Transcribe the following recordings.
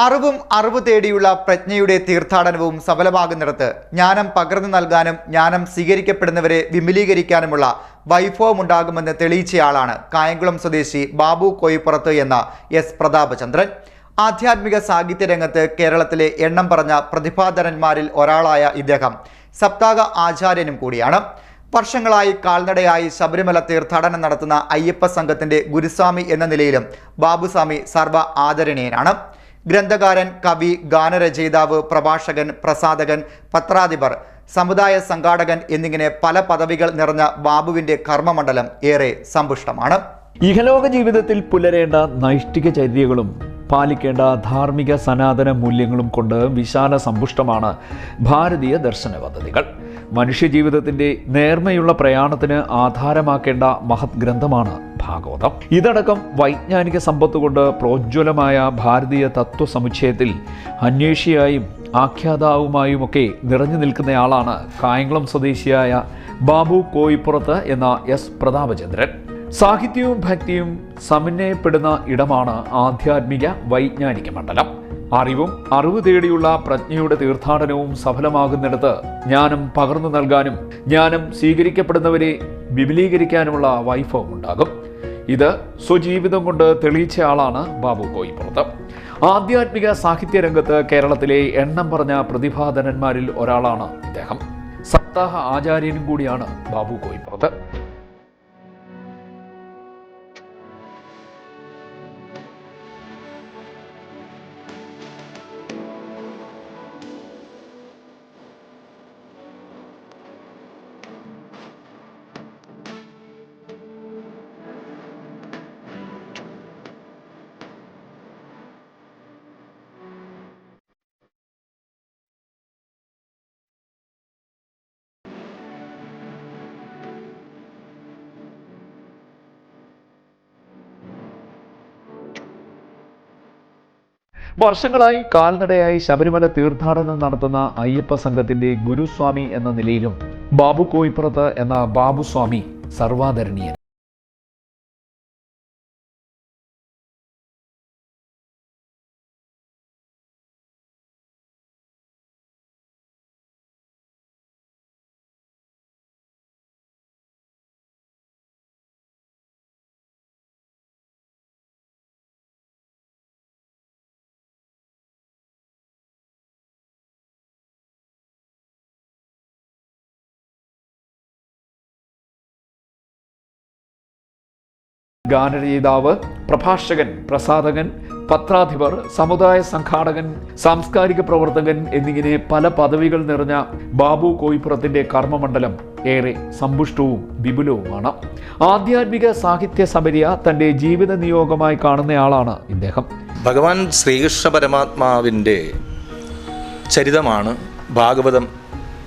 അറിവും അറിവ് തേടിയുള്ള പ്രജ്ഞയുടെ തീർത്ഥാടനവും സഫലമാകുന്നിടത്ത് ജ്ഞാനം പകർന്നു നൽകാനും ജ്ഞാനം സ്വീകരിക്കപ്പെടുന്നവരെ വിപുലീകരിക്കാനുമുള്ള വൈഭവം ഉണ്ടാകുമെന്ന് തെളിയിച്ചയാളാണ് കായംകുളം സ്വദേശി ബാബു കോയിപ്പുറത്ത് എന്ന എസ് പ്രതാപചന്ദ്രൻ. ആധ്യാത്മിക സാഹിത്യ രംഗത്ത് കേരളത്തിലെ എണ്ണം പറഞ്ഞ പ്രതിഭാധരന്മാരിൽ ഒരാളായ ഇദ്ദേഹം സപ്താഹ ആചാര്യനും കൂടിയാണ്. വർഷങ്ങളായി കാൽനടയായി ശബരിമല തീർത്ഥാടനം നടത്തുന്ന അയ്യപ്പ സംഘത്തിന്റെ ഗുരുസ്വാമി എന്ന നിലയിലും ബാബുസ്വാമി സർവ ആദരണീയനാണ്. ഗ്രന്ഥകാരൻ കവി ഗാനരചയിതാവ് പ്രഭാഷകൻ പ്രസാധകൻ പത്രാധിപർ സമുദായ സംഘാടകൻ എന്നിങ്ങനെ പല പദവികൾ നിറഞ്ഞ ബാബുവിന്റെ കർമ്മമണ്ഡലം ഏറെ സമ്പുഷ്ടമാണ്. ഇഹലോക ജീവിതത്തിൽ പുലരേണ്ട നൈഷ്ഠിക ചര്യകളും പാലിക്കേണ്ട ധാർമ്മിക സനാതന മൂല്യങ്ങളും കൊണ്ട് വിശാല സമ്പുഷ്ടമാണ് ഭാരതീയ ദർശന പദ്ധതികൾ. മനുഷ്യജീവിതത്തിന്റെ നേർമയുള്ള പ്രയാണത്തിന് ആധാരമാക്കേണ്ട മഹത് ഗ്രന്ഥമാണ് ഭാഗവതം. ഇതടക്കം വൈജ്ഞാനിക സമ്പത്ത് കൊണ്ട് പ്രോജ്വലമായ ഭാരതീയ തത്വ സമുച്ചയത്തിൽ അന്വേഷിയായും ആഖ്യാതാവുമായുമൊക്കെ നിറഞ്ഞു നിൽക്കുന്നയാളാണ് കായംകുളം സ്വദേശിയായ ബാബു കോയിപ്പുറത്ത് എന്ന എസ്. പ്രതാപചന്ദ്രൻ. സാഹിത്യവും ഭക്തിയും സമന്വയപ്പെടുന്ന ഇടമാണ് ആധ്യാത്മിക വൈജ്ഞാനിക മണ്ഡലം. അറിവും അറിവ് തേടിയുള്ള പ്രജ്ഞയുടെ തീർത്ഥാടനവും സഫലമാകുന്നിടത്ത് ജ്ഞാനം പകർന്നു നൽകാനും ജ്ഞാനം സ്വീകരിക്കപ്പെടുന്നവരെ വിപുലീകരിക്കാനുമുള്ള വൈഭവം ഉണ്ടാകും. ഇത് സ്വജീവിതം കൊണ്ട് തെളിയിച്ച ആളാണ് ബാബു കോയിപ്പുറത്ത്. ആധ്യാത്മിക സാഹിത്യ രംഗത്ത് കേരളത്തിലെ എണ്ണം പറഞ്ഞ പ്രതിഭാധനന്മാരിൽ ഒരാളാണ് ഇദ്ദേഹം. സപ്താഹ ആചാര്യനും കൂടിയാണ് ബാബു കോയിപ്പുറത്ത്. വർഷങ്ങളായി കാൽനടയായി ശബരിമല തീർത്ഥാടനം നടത്തുന്ന അയ്യപ്പ സംഘത്തിന്റെ ഗുരുസ്വാമി എന്ന നിലയിലും ബാബു കോയിപ്പുറത്ത് എന്ന ബാബുസ്വാമി സർവാദരണീയൻ. ഗാനരചയിതാവ് പ്രഭാഷകൻ പ്രസാധകൻ പത്രാധിപർ സമുദായ സംഘാടകൻ സാംസ്കാരിക പ്രവർത്തകൻ എന്നിങ്ങനെ പല പദവികൾ നിറഞ്ഞ ബാബു കോയിപ്പുറത്തിന്റെ കർമ്മമണ്ഡലം ഏറെ സമ്പുഷ്ടവും വിപുലവുമാണ്. ആധ്യാത്മിക സാഹിത്യ സമരിയ തന്റെ ജീവിത നിയോഗമായി കാണുന്നയാളാണ് ഇദ്ദേഹം. ഭഗവാൻ ശ്രീകൃഷ്ണ പരമാത്മാവിന്റെ ചരിതമാണ് ഭാഗവതം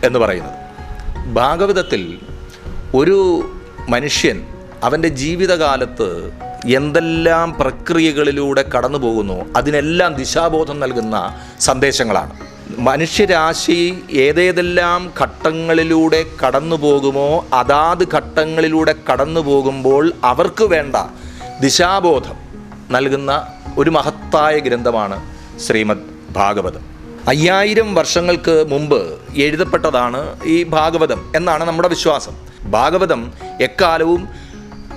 എന്ന് പറയുന്നത്. ഭാഗവതത്തിൽ ഒരു മനുഷ്യൻ അവന്റെ ജീവിതകാലത്ത് എന്തെല്ലാം പ്രക്രിയകളിലൂടെ കടന്നു പോകുന്നു അതിനെല്ലാം ദിശാബോധം നൽകുന്ന സന്ദേശങ്ങളാണ്. മനുഷ്യരാശി ഏതേതെല്ലാം ഘട്ടങ്ങളിലൂടെ കടന്നു പോകുമോ അതാത് ഘട്ടങ്ങളിലൂടെ കടന്നു പോകുമ്പോൾ അവർക്ക് വേണ്ട ദിശാബോധം നൽകുന്ന ഒരു മഹത്തായ ഗ്രന്ഥമാണ് ശ്രീമദ് ഭാഗവതം. അയ്യായിരം വർഷങ്ങൾക്ക് മുമ്പ് എഴുതപ്പെട്ടതാണ് ഈ ഭാഗവതം എന്നാണ് നമ്മുടെ വിശ്വാസം. ഭാഗവതം എക്കാലവും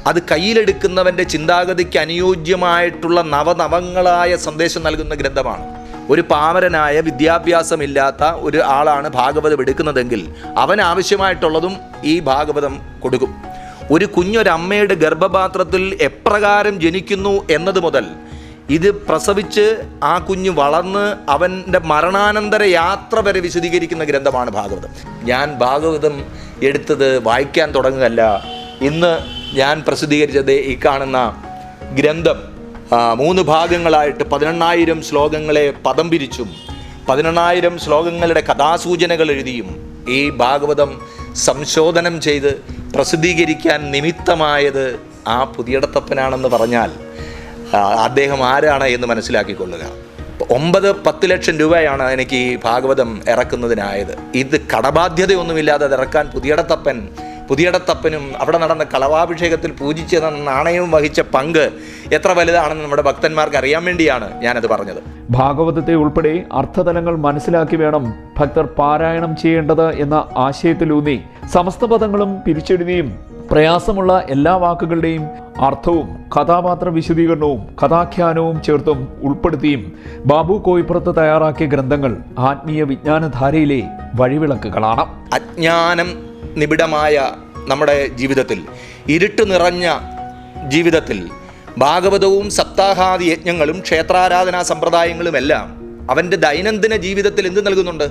അത് കയ്യിലെടുക്കുന്നവന്റെ ചിന്താഗതിക്ക് അനുയോജ്യമായിട്ടുള്ള നവനവങ്ങളായ സന്ദേശം നൽകുന്ന ഗ്രന്ഥമാണ്. ഒരു പാമരനായ വിദ്യാഭ്യാസമില്ലാത്ത ഒരു ആളാണ് ഭാഗവതം എടുക്കുന്നതെങ്കിൽ അവൻ ആവശ്യമായിട്ടുള്ളതും ഈ ഭാഗവതം കൊടുക്കും. ഒരു കുഞ്ഞൊരമ്മയുടെ ഗർഭപാത്രത്തിൽ എപ്രകാരം ജനിക്കുന്നു എന്നത് മുതൽ ഇത് പ്രസവിച്ച് ആ കുഞ്ഞ് വളർന്ന് അവന്റെ മരണാനന്തര യാത്ര വരെ വിശദീകരിക്കുന്ന ഗ്രന്ഥമാണ് ഭാഗവതം. ഞാൻ ഭാഗവതം എടുത്തത് വായിക്കാൻ തുടങ്ങുകയല്ല. ഇന്ന് ഞാൻ പ്രസിദ്ധീകരിച്ചത് ഈ കാണുന്ന ഗ്രന്ഥം മൂന്ന് ഭാഗങ്ങളായിട്ട് പതിനെണ്ണായിരം ശ്ലോകങ്ങളെ പദം പിരിച്ചും പതിനെണ്ണായിരം ശ്ലോകങ്ങളുടെ കഥാസൂചനകൾ എഴുതിയും ഈ ഭാഗവതം സംശോധനം ചെയ്ത് പ്രസിദ്ധീകരിക്കാൻ നിമിത്തമായത് ആ പുതിയടത്തപ്പനാണെന്ന് പറഞ്ഞാൽ അദ്ദേഹം ആരാണ് എന്ന് മനസ്സിലാക്കിക്കൊള്ളുക. ഒമ്പത് പത്ത് ലക്ഷം രൂപയാണ് എനിക്ക് ഈ ഭാഗവതം ഇറക്കുന്നതിനായത്. ഇത് കടബാധ്യതയൊന്നുമില്ലാതെ അത് ഇറക്കാൻ പുതിയടത്തപ്പൻ പുതിയടത്തപ്പനും അവിടെ നടന്ന കളവാഭിഷേകത്തിൽ പൂജിച്ച് നാണയവും വഹിച്ച പങ്ക് എത്ര വലുതാണെന്ന് നമ്മുടെ ഭക്തന്മാർക്ക് അറിയാൻ വേണ്ടിയാണ് ഞാനത് പറഞ്ഞത്. ഭാഗവതത്തെ ഉൾപ്പെടെ അർത്ഥതലങ്ങൾ മനസ്സിലാക്കി വേണം ഭക്തർ പാരായണം ചെയ്യേണ്ടത് എന്ന ആശയത്തിലൂന്നി സമസ്ത പദങ്ങളും പിരിച്ചെഴുതിയും പ്രയാസമുള്ള എല്ലാ വാക്കുകളുടെയും അർത്ഥവും കഥാപാത്ര വിശദീകരണവും കഥാഖ്യാനവും ചേർത്തും ഉൾപ്പെടുത്തിയും ബാബു കോയിപ്പുറത്ത് തയ്യാറാക്കിയ ഗ്രന്ഥങ്ങൾ ആത്മീയ വിജ്ഞാനധാരയിലെ വഴിവിളക്കുകളാണ്. അജ്ഞാനം നിബിഡമായ നമ്മുടെ ജീവിതത്തിൽ ഇരുട്ട് നിറഞ്ഞ ജീവിതത്തിൽ ഭാഗവതവും സപ്താഹാദി യജ്ഞങ്ങളും ക്ഷേത്രാരാധനാ സമ്പ്രദായങ്ങളുമെല്ലാം അവന്റെ ദൈനംദിന ജീവിതത്തിൽ എന്ത് നൽകുന്നുണ്ട്?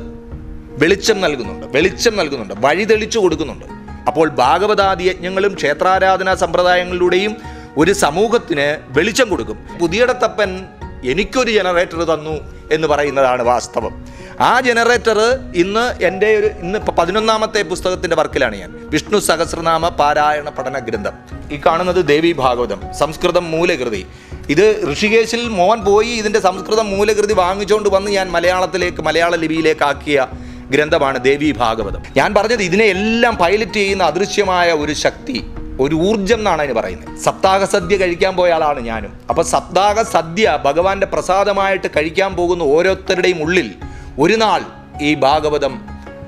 വെളിച്ചം നൽകുന്നുണ്ട് വെളിച്ചം നൽകുന്നുണ്ട് വഴി തെളിച്ചു കൊടുക്കുന്നുണ്ട്. അപ്പോൾ ഭാഗവതാദി യജ്ഞങ്ങളും ക്ഷേത്രാരാധനാ സമ്പ്രദായങ്ങളിലൂടെയും ഒരു സമൂഹത്തിന് വെളിച്ചം കൊടുക്കും. പുതിയടത്തപ്പൻ എനിക്കൊരു ജനറേറ്റർ തന്നു എന്ന് പറയുന്നതാണ് വാസ്തവം. ആ ജനറേറ്റർ ഇന്ന് എന്റെ ഒരു ഇന്ന് പതിനൊന്നാമത്തെ പുസ്തകത്തിന്റെ വർക്കിലാണ് ഞാൻ. വിഷ്ണു സഹസ്രനാമ പാരായണ പഠന ഗ്രന്ഥം. ഈ കാണുന്നത് ദേവി ഭാഗവതം സംസ്കൃതം മൂലകൃതി. ഇത് ഋഷികേശിൽ മോഹൻ പോയി ഇതിന്റെ സംസ്കൃതം മൂലകൃതി വാങ്ങിച്ചുകൊണ്ട് വന്ന് ഞാൻ മലയാളത്തിലേക്ക് മലയാള ലിപിയിലേക്ക് ആക്കിയ ഗ്രന്ഥമാണ് ദേവി ഭാഗവതം. ഞാൻ പറഞ്ഞത് ഇതിനെ എല്ലാം പൈലറ്റ് ചെയ്യുന്ന അദൃശ്യമായ ഒരു ശക്തി ഒരു ഊർജം എന്നാണ് അതിന് പറയുന്നത്. സപ്താഹ സദ്യ കഴിക്കാൻ പോയ ആളാണ് ഞാനും. അപ്പോൾ സപ്താഹ സദ്യ ഭഗവാന്റെ പ്രസാദമായിട്ട് കഴിക്കാൻ പോകുന്ന ഓരോരുത്തരുടെയും ഉള്ളിൽ ഒരു നാൾ ഈ ഭാഗവതം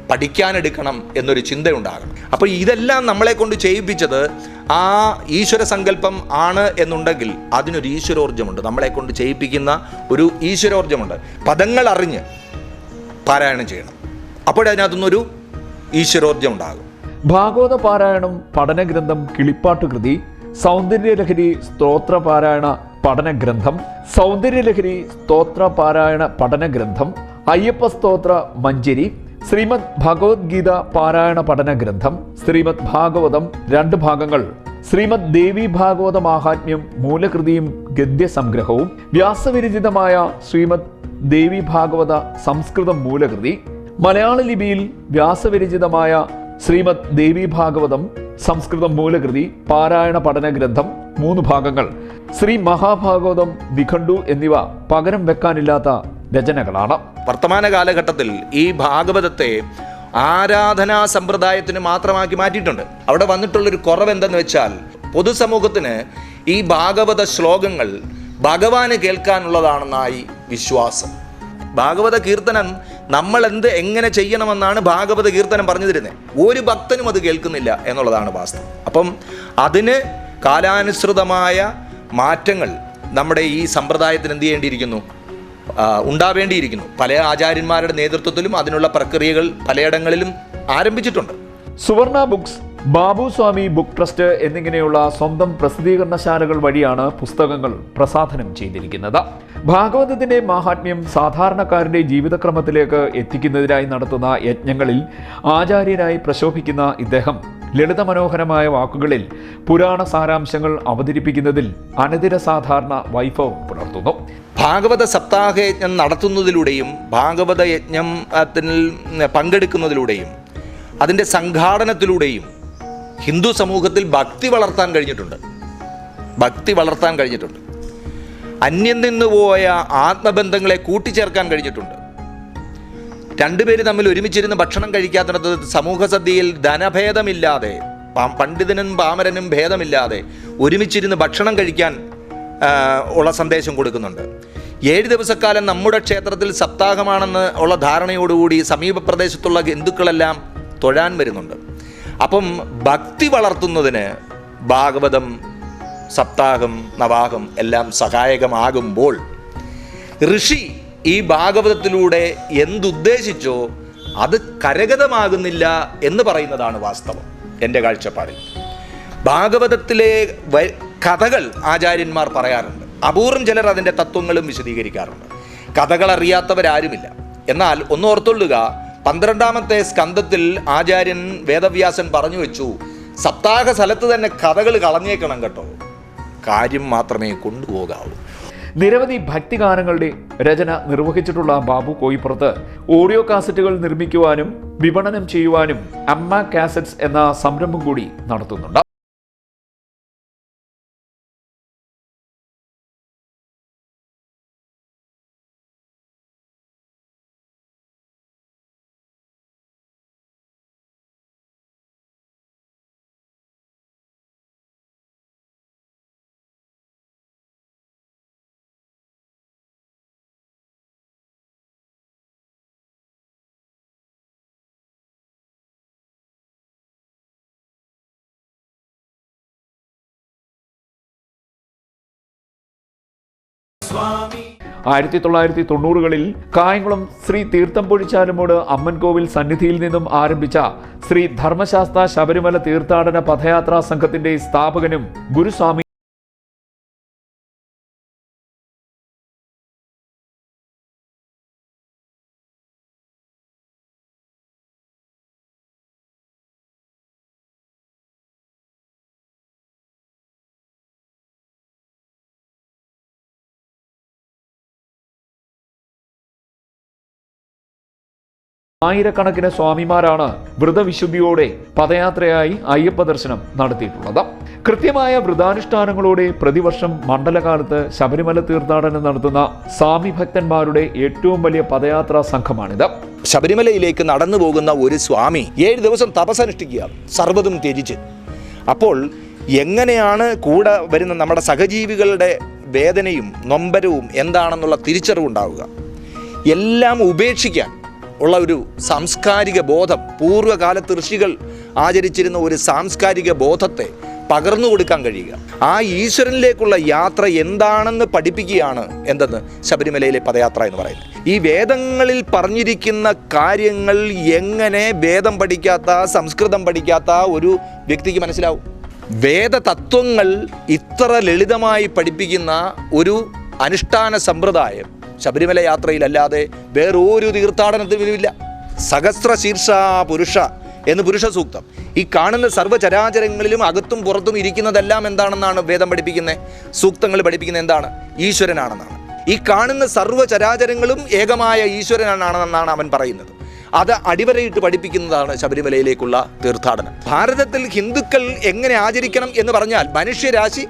പഠിക്കാനെടുക്കണം എന്നൊരു ചിന്തയുണ്ടാകണം. അപ്പോൾ ഇതെല്ലാം നമ്മളെ കൊണ്ട് ചെയ്യിപ്പിച്ചത് ആ ഈശ്വര സങ്കല്പം ആണ് എന്നുണ്ടെങ്കിൽ അതിനൊരു ഈശ്വരോർജമുണ്ട് നമ്മളെ കൊണ്ട് ചെയ്യിപ്പിക്കുന്ന ഒരു ഈശ്വരോർജമുണ്ട് പദങ്ങൾ അറിഞ്ഞ് പാരായണം ചെയ്യണം. അപ്പോഴതിനകത്തുനിന്നൊരു ഈശ്വരോർജം ഉണ്ടാകും ഭാഗവത പാരായണം പഠനഗ്രന്ഥം കിളിപ്പാട്ട് കൃതി സൗന്ദര്യലഹരി സ്തോത്ര പാരായണ പഠനഗ്രന്ഥം സൗന്ദര്യലഹരി സ്തോത്ര പാരായണ പഠനഗ്രന്ഥം അയ്യപ്പ സ്തോത്ര മഞ്ജരി ശ്രീമദ് ഭഗവത്ഗീത പാരായണ പഠന ഗ്രന്ഥം ശ്രീമദ് ഭാഗവതം രണ്ട് ഭാഗങ്ങൾ ശ്രീമദ് ദേവി ഭാഗവത മാഹാത്മ്യം മൂലകൃതിയും ഗദ്യസംഗ്രഹവും വ്യാസവിരചിതമായ ശ്രീമദ് ദേവി ഭാഗവത സംസ്കൃതം മൂലകൃതി മലയാള ലിപിയിൽ വ്യാസവിരചിതമായ ശ്രീമദ് ദേവി ഭാഗവതം സംസ്കൃതം മൂലകൃതി പാരായണ പഠന ഗ്രന്ഥം മൂന്ന് ഭാഗങ്ങൾ ശ്രീ മഹാഭാഗവതം വിഖണ്ഡു എന്നിവ പകരം വെക്കാനില്ലാത്ത രചനകളാണ്. വർത്തമാന കാലഘട്ടത്തിൽ ഈ ഭാഗവതത്തെ ആരാധനാ സമ്പ്രദായത്തിന് മാത്രമാക്കി മാറ്റിയിട്ടുണ്ട്. അവിടെ വന്നിട്ടുള്ളൊരു കുറവ് എന്തെന്ന് വെച്ചാൽ പൊതുസമൂഹത്തിന് ഈ ഭാഗവത ശ്ലോകങ്ങൾ ഭഗവാന് കേൾക്കാനുള്ളതാണെന്നായി വിശ്വാസം. ഭാഗവത കീർത്തനം നമ്മൾ എന്ത് എങ്ങനെ ചെയ്യണമെന്നാണ് ഭാഗവത കീർത്തനം പറഞ്ഞു തരുന്നത്. ഒരു ഭക്തനും അത് കേൾക്കുന്നില്ല എന്നുള്ളതാണ് വാസ്തവം. അപ്പം അതിന് കാലാനുസൃതമായ മാറ്റങ്ങൾ നമ്മുടെ ഈ സമ്പ്രദായത്തിന് എന്ത് ചെയ്യേണ്ടിയിരിക്കുന്നു? ഉണ്ടാവേണ്ടിയിരിക്കുന്നു. പല ആചാര്യന്മാരുടെ നേതൃത്വത്തിലും അതിനുള്ള പ്രക്രിയകൾ പലയിടങ്ങളിലും ആരംഭിച്ചിട്ടുണ്ട്. Suvarna books Babu Swami book trust എന്നിങ്ങനെയുള്ള സ്വന്തം പ്രസിദ്ധീകരണശാലകൾ വഴിയാണ് പുസ്തകങ്ങൾ പ്രസാധനം ചെയ്തിരിക്കുന്നത്. ഭാഗവതത്തിന്റെ മാഹാത്മ്യം സാധാരണക്കാരന്റെ ജീവിതക്രമത്തിലേക്ക് എത്തിക്കുന്നതിനായി നടത്തുന്ന യജ്ഞങ്ങളിൽ ആചാര്യനായി പ്രശോഭിക്കുന്ന ഇദ്ദേഹം ലളിത മനോഹരമായ വാക്കുകളിൽ പുരാണ സാരാംശങ്ങൾ അവതരിപ്പിക്കുന്നതിൽ അനതിര സാധാരണ വൈഭവം പുലർത്തുന്നു. ഭാഗവത സപ്താഹ യജ്ഞം നടത്തുന്നതിലൂടെയും ഭാഗവത യജ്ഞത്തിൽ പങ്കെടുക്കുന്നതിലൂടെയും അതിന്റെ സംഘാടനത്തിലൂടെയും ഹിന്ദു സമൂഹത്തിൽ ഭക്തി വളർത്താൻ കഴിഞ്ഞിട്ടുണ്ട്. ഭക്തി വളർത്താൻ കഴിഞ്ഞിട്ടുണ്ട്. അന്യം നിന്ന് പോയ ആത്മബന്ധങ്ങളെ കൂട്ടിച്ചേർക്കാൻ കഴിഞ്ഞിട്ടുണ്ട്. രണ്ടുപേര് തമ്മിൽ ഒരുമിച്ചിരുന്ന് ഭക്ഷണം കഴിക്കാത്തിടത്ത് സമൂഹ സദ്യയിൽ ധനഭേദമില്ലാതെ പണ്ഡിതനും പാമരനും ഭേദമില്ലാതെ ഒരുമിച്ചിരുന്ന് ഭക്ഷണം കഴിക്കാൻ ഉള്ള സന്ദേശം കൊടുക്കുന്നുണ്ട്. ഏഴ് ദിവസക്കാലം നമ്മുടെ ക്ഷേത്രത്തിൽ സപ്താഹമാണെന്ന് ഉള്ള ധാരണയോടുകൂടി സമീപ പ്രദേശത്തുള്ള ഹിന്ദുക്കളെല്ലാം തൊഴാൻ വരുന്നുണ്ട്. അപ്പം ഭക്തി വളർത്തുന്നതിന് ഭാഗവതം സപ്താഹം നവാഹം എല്ലാം സഹായകമാകുമ്പോൾ ഋഷി ഈ ഭാഗവതത്തിലൂടെ എന്തുദ്ദേശിച്ചോ അത് കരഗതമാകുന്നില്ല എന്ന് പറയുന്നതാണ് വാസ്തവം എന്റെ കാഴ്ചപ്പാടിൽ. ഭാഗവതത്തിലെ കഥകൾ ആചാര്യന്മാർ പറയാറുണ്ട്. അപൂർവം ചിലർ അതിന്റെ തത്വങ്ങളും വിശദീകരിക്കാറുണ്ട്. കഥകൾ അറിയാത്തവരാരുമില്ല എന്നാൽ ഒന്ന് ഓർത്തൊള്ളുക പന്ത്രണ്ടാമത്തെ സ്കന്ധത്തിൽ ആചാര്യൻ വേദവ്യാസൻ പറഞ്ഞു വെച്ചു സപ്താഹ സ്ഥലത്ത് തന്നെ കഥകൾ കളഞ്ഞേക്കണം കേട്ടോ. കാര്യം മാത്രമേ കൊണ്ടുപോകാവൂ. നിരവധി ഭക്തിഗാനങ്ങളുടെ രചന നിർവഹിച്ചിട്ടുള്ള ബാബു കോയിപ്പുറത്ത് ഓഡിയോ കാസറ്റുകൾ നിർമ്മിക്കുവാനും വിപണനം ചെയ്യുവാനും അമ്മ കാസറ്റ്സ് എന്ന സംരംഭം കൂടി നടത്തുന്നുണ്ട്. ആയിരത്തി തൊള്ളായിരത്തി തൊണ്ണൂറുകളിൽ കായംകുളം ശ്രീ തീർത്ഥം പൊഴിച്ചാലുമോട് അമ്മൻകോവിൽ സന്നിധിയിൽ നിന്നും ആരംഭിച്ച ശ്രീ ധർമ്മശാസ്ത്ര ശബരിമല തീർത്ഥാടന പദയാത്രാ സംഘത്തിന്റെ സ്ഥാപകനും ഗുരുസ്വാമി ആയിരക്കണക്കിന് സ്വാമിമാരാണ് വ്രതവിശുദ്ധിയോടെ പദയാത്രയായി അയ്യപ്പ ദർശനം നടത്തിയിട്ടുള്ളത്. കൃത്യമായ വ്രതാനുഷ്ഠാനങ്ങളോടെ പ്രതിവർഷം മണ്ഡലകാലത്ത് ശബരിമല തീർത്ഥാടനം നടത്തുന്ന സ്വാമി ഭക്തന്മാരുടെ ഏറ്റവും വലിയ പദയാത്രാ സംഘമാണിത്. ശബരിമലയിലേക്ക് നടന്നു പോകുന്ന ഒരു സ്വാമി ഏഴ് ദിവസം തപസ്സനുഷ്ഠിക്കുക സർവതും ത്യജിച്ച്. അപ്പോൾ എങ്ങനെയാണ് കൂടെ വരുന്ന നമ്മുടെ സഹജീവികളുടെ വേദനയും നൊമ്പരവും എന്താണെന്നുള്ള തിരിച്ചറിവുണ്ടാവുക. എല്ലാം ഉപേക്ഷിക്കാൻ ഉള്ള ഒരു സാംസ്കാരിക ബോധം. പൂർവകാലത്ത് ഋഷികൾ ആചരിച്ചിരുന്ന ഒരു സാംസ്കാരിക ബോധത്തെ പകർന്നു കൊടുക്കാൻ കഴിയുക. ആ ഈശ്വരനിലേക്കുള്ള യാത്ര എന്താണെന്ന് പഠിപ്പിക്കുകയാണ് എന്തെന്ന് ശബരിമലയിലെ പദയാത്ര എന്ന് പറയുന്നത്. ഈ വേദങ്ങളിൽ പറഞ്ഞിരിക്കുന്ന കാര്യങ്ങൾ എങ്ങനെ വേദം പഠിക്കാത്ത സംസ്കൃതം പഠിക്കാത്ത ഒരു വ്യക്തിക്ക് മനസ്സിലാവും? വേദ തത്വങ്ങൾ ഇത്ര ലളിതമായി പഠിപ്പിക്കുന്ന ഒരു അനുഷ്ഠാന സമ്പ്രദായം ശബരിമല യാത്രയിലല്ലാതെ വേറൊരു തീർത്ഥാടനത്തിനുമില്ല സഹസ്ര ശീർഷ പുരുഷ എന്ന് പുരുഷ സൂക്തം. ഈ കാണുന്ന സർവചരാചരങ്ങളിലും അകത്തും പുറത്തും ഇരിക്കുന്നതെല്ലാം എന്താണെന്നാണ് വേദം പഠിപ്പിക്കുന്നത്? സൂക്തങ്ങൾ പഠിപ്പിക്കുന്നത് എന്താണ്? ഈശ്വരനാണെന്നാണ്. ഈ കാണുന്ന സർവചരാചരങ്ങളും ഏകമായ ഈശ്വരനാണെന്നാണ് അവൻ പറയുന്നത്. അത് അടിവരയിട്ട് പഠിപ്പിക്കുന്നതാണ് ശബരിമലയിലേക്കുള്ള തീർത്ഥാടനം. ഭാരതത്തിൽ ഹിന്ദുക്കൾ എങ്ങനെ ആചരിക്കണം എന്ന് പറഞ്ഞാൽ മനുഷ്യരാശി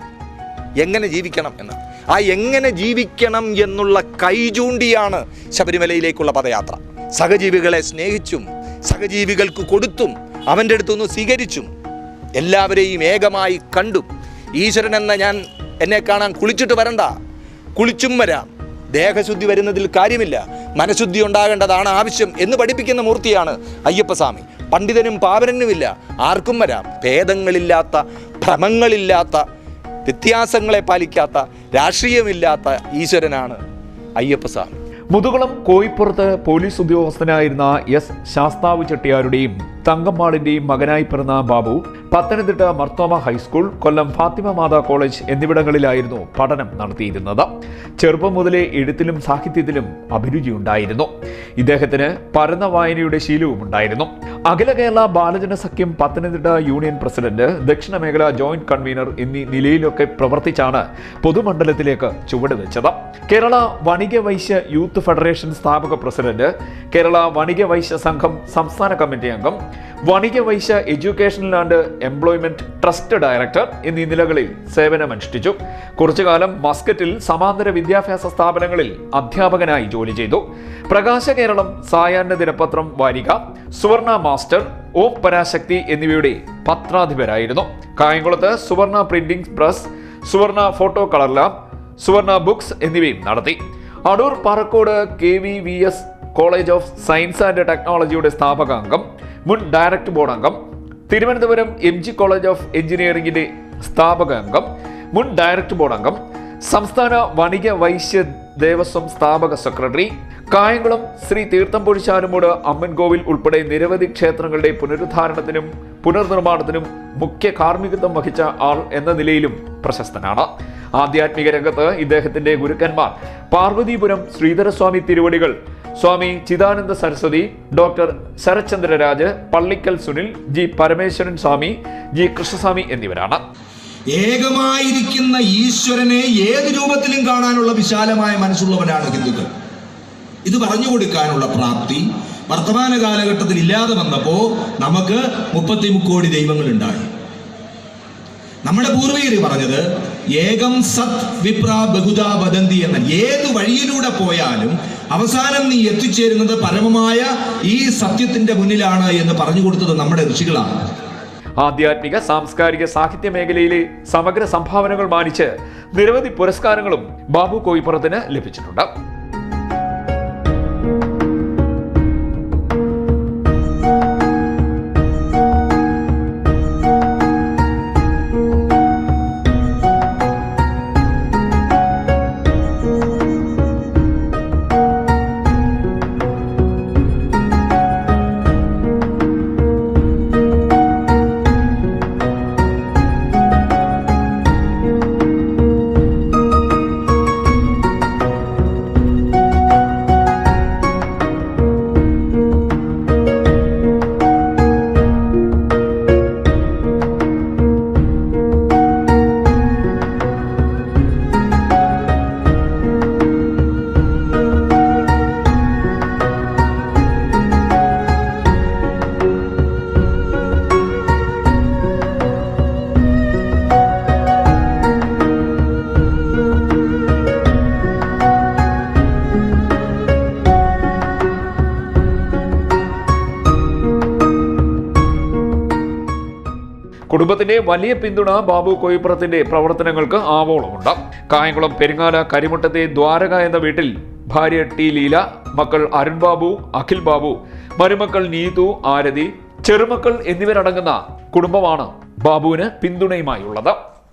എങ്ങനെ ജീവിക്കണം എന്ന് ആ എങ്ങനെ ജീവിക്കണം എന്നുള്ള കൈചൂണ്ടിയാണ് ശബരിമലയിലേക്കുള്ള പദയാത്ര. സഹജീവികളെ സ്നേഹിച്ചും സഹജീവികൾക്ക് കൊടുത്തും അവന്റെ അടുത്തുനിന്ന് സ്വീകരിച്ചും എല്ലാവരെയും ഏകമായി കണ്ടും ഈശ്വരൻ എന്ന ഞാൻ എന്നെ കാണാൻ കുളിച്ചിട്ട് വരണ്ട. കുളിച്ചും വരാം. ദേഹശുദ്ധി വരുന്നതിൽ കാര്യമില്ല. മനഃശുദ്ധി ഉണ്ടാകേണ്ടതാണ് ആവശ്യം എന്ന് പഠിപ്പിക്കുന്ന മൂർത്തിയാണ് അയ്യപ്പസ്വാമി. പണ്ഡിതനും പാവനനുമില്ല. ആർക്കും വരാം. ഭേദങ്ങളില്ലാത്ത ഭ്രമങ്ങളില്ലാത്ത വ്യത്യാസങ്ങളെ പാലിക്കാത്ത രാഷ്ട്രീയമില്ലാത്ത ഈശ്വരനാണ് അയ്യപ്പസ്വാമി മുതുകുളം കോയിപ്പുറത്ത് പോലീസ് ഉദ്യോഗസ്ഥനായിരുന്ന എസ് ശാസ്താവ് ചെട്ടിയാരുടെയും തങ്കമ്മാളിന്റെയും മകനായി പിറന്ന Babu Pathanamthitta Marthoma high school Kollam Fatima Mata college എന്നിവിടങ്ങളിലായിരുന്നു പഠനം നടത്തിയിരുന്നത്. ചെറുപ്പം മുതലേ എഴുത്തിലും സാഹിത്യത്തിലും അഭിരുചിയുണ്ടായിരുന്നു. ഇദ്ദേഹത്തിന് പരന്ന വായനയുടെ ശീലവും ഉണ്ടായിരുന്നു. അഖില കേരള ബാലജന സഖ്യം പത്തനംതിട്ട യൂണിയൻ പ്രസിഡന്റ് ദക്ഷിണ മേഖല ജോയിന്റ് കൺവീനർ എന്നീ നിലയിലൊക്കെ പ്രവർത്തിച്ചാണ് പൊതുമണ്ഡലത്തിലേക്ക് ചുവട് വെച്ചത്. കേരള വണിക വൈശ്യ യൂത്ത് ഫെഡറേഷൻ സ്ഥാപക പ്രസിഡന്റ് കേരള വണിക വൈശ്യ സംഘം സംസ്ഥാന കമ്മിറ്റി അംഗം Vanika Vaishya educational and employment trust director എന്നീ നിലകളിൽ സേവനമനുഷ്ഠിച്ചു കുറച്ചുകാലം മസ്കറ്റിൽ സമാന്തര വിദ്യാഭ്യാസ സ്ഥാപനങ്ങളിൽ അധ്യാപകനായി ജോലി ചെയ്തു. പ്രകാശ കേരളം സായാഹ്ന ദിനപത്രം വാരിക സുവർണ മാസ്റ്റർ ഓം പരാശക്തി എന്നിവയുടെ പത്രാധിപരായിരുന്നു. കായംകുളത്ത് Suvarna printing press Suvarna photo colour lab Suvarna books എന്നിവയും നടത്തി. Adoor Parakode K V V S college of science and ടെക്നോളജിയുടെ സ്ഥാപകാംഗം മുൻ ഡയറക്ടർ ബോർഡ് അംഗം Thiruvananthapuram M G college of എഞ്ചിനീയറിംഗിന്റെ സ്ഥാപക അംഗം മുൻ ഡയറക്ടർ ബോർഡ് അംഗം സംസ്ഥാന വണിക വൈശ്യ ദേവസ്വം സ്ഥാപക സെക്രട്ടറി കായംകുളം ശ്രീ തീർത്ഥംപൊഴി പൊഴിച്ചാലുമൂട് അമ്മൻകോവിൽ ഉൾപ്പെടെ നിരവധി ക്ഷേത്രങ്ങളുടെ പുനരുദ്ധാരണത്തിനും പുനർനിർമ്മാണത്തിനും മുഖ്യ കാർമ്മികത്വം വഹിച്ച ആൾ എന്ന നിലയിലും പ്രശസ്തനാണ്. ആധ്യാത്മിക രംഗത്ത് ഇദ്ദേഹത്തിന്റെ ഗുരുക്കന്മാർ പാർവതീപുരം ശ്രീധരസ്വാമി തിരുവടികൾ Swami Chidananda Saraswati doctor Sarathchandraraj Pallickal Sunil G Parameswaran Swami G Krishnaswami എന്നിവരാണ്. ഏകമായിരിക്കുന്ന ഈശ്വരനെ ഏത് രൂപത്തിലും കാണാനുള്ള വിശാലമായ മനസ്സുള്ളവരാണ് ഹിന്ദുക്കൾ. ഇത് പറഞ്ഞു കൊടുക്കാനുള്ള പ്രാപ്തി വർത്തമാന കാലഘട്ടത്തിൽ ഇല്ലാതെ വന്നപ്പോ നമുക്ക് മുപ്പത്തി മുക്കോടി ദൈവങ്ങൾ ഉണ്ടായി. നമ്മുടെ പൂർവികർ പറഞ്ഞത് ഏകം സത് വിപ്ര ബഹുദ വദന്തി എന്ന ഏത് വഴിയിലൂടെ പോയാലും അവസാനം നീ എത്തിച്ചേരുന്നത് പരമമായ ഈ സത്യത്തിന്റെ മുന്നിലാണ് എന്ന് പറഞ്ഞു കൊടുത്തത് നമ്മുടെ ഋഷികളാണ്. ആധ്യാത്മിക സാംസ്കാരിക സാഹിത്യ മേഖലയിലെ സമഗ്ര സംഭാവനകൾ മാനിച്ച് നിരവധി പുരസ്കാരങ്ങളും ബാബു കോയിപ്പുറത്തിന് ലഭിച്ചിട്ടുണ്ട്. കുടുംബത്തിന്റെ വലിയ പിന്തുണ ബാബു കോയിപ്പുറത്തിന്റെ പ്രവർത്തനങ്ങൾക്ക് ആവോളമുണ്ട്. കായംകുളം പെരിങ്ങാല കരിമുട്ടത്തെ ദ്വാരക എന്ന വീട്ടിൽ ഭാര്യ ടി ലീല മക്കൾ അരുൺ ബാബു അഖിൽ ബാബു മരുമക്കൾ നീതു ആരതി ചെറുമക്കൾ എന്നിവരടങ്ങുന്ന കുടുംബമാണ് ബാബുവിന് പിന്തുണയുമായുള്ളത്.